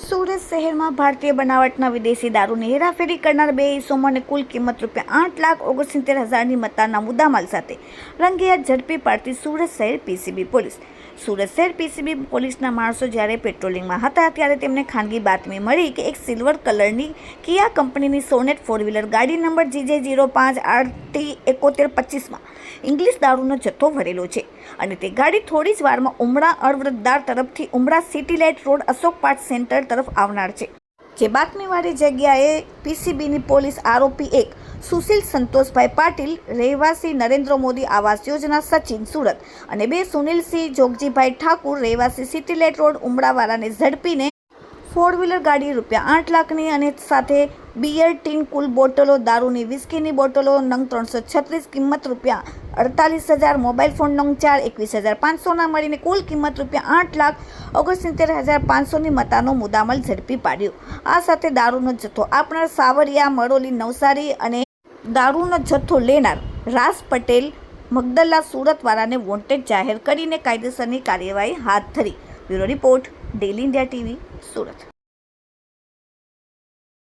સુરત શહેરમાં ભારતીય બનાવટના વિદેશી દારૂની હેરાફેરી કરનાર બે ઇસમોને કુલ કિંમત રૂપિયા આઠ લાખ ઓગણસિત્તેર હજારની મત્તાના મુદ્દામાલ સાથે રંગેહાથ ઝડપી પાડતી સુરત શહેર પીસીબી પોલીસ. સુરત શહેર પીસીબી પોલીસના માણસો જ્યારે પેટ્રોલિંગમાં હતા ત્યારે તેમને ખાનગી બાતમી મળી કે એક સિલ્વર કલરની કિયા કંપનીની સોનેટ ફોર વ્હીલર ગાડી નંબર જીજે જીરો પાંચ આરટી એકોતેર પચીસમાં ઇંગ્લિશ દારૂનો જથ્થો ભરેલો છે અને તે ગાડી થોડી જ વારમાં ઉમરા અળવૃદ્દાર તરફથી Umra city light road Ashok part centre તરફ આવનાર છે. જે બાતમીવાળી જગ્યાએ પીસીબીની પોલીસ આરોપી એક સુશીલ સંતોષભાઈ પાટીલ, રહેવાસી નરેન્દ્ર મોદી આવાસ યોજના સચિન સુરત અને બે સુનિલસિંહ જોગજીભાઈ ઠાકુર, રહેવાસી સિટી લાઇટ રોડ, ઉમરાવાળાને ઝડપીને ફોર વ્હીલર ગાડી રૂપિયા આઠ લાખની અને સાથે બિયર ટીન કુલ બોટલો, દારૂની વિસ્કીની બોટલો નંગ ત્રણસો છત્રીસ, કિંમત રૂપિયા અડતાલીસ હજાર, મોબાઈલ ફોન નંગ ચાર, એકવીસ હજાર પાંચસોના મળીને કુલ કિંમત રૂપિયા આઠ લાખ ઓગણસિત્તેર હજાર પાંચસોની મતાનો મુદ્દામલ ઝડપી પાડ્યો. આ સાથે દારૂનો જથ્થો આપનાર સાવરિયા મરોલી નવસારી અને દારૂનો જથ્થો લેનાર રાસ પટેલ મગદલ્લા સુરતવાળાને વોન્ટેડ જાહેર કરીને કાયદેસરની કાર્યવાહી હાથ ધરી. Bureau report. Daily India TV Surat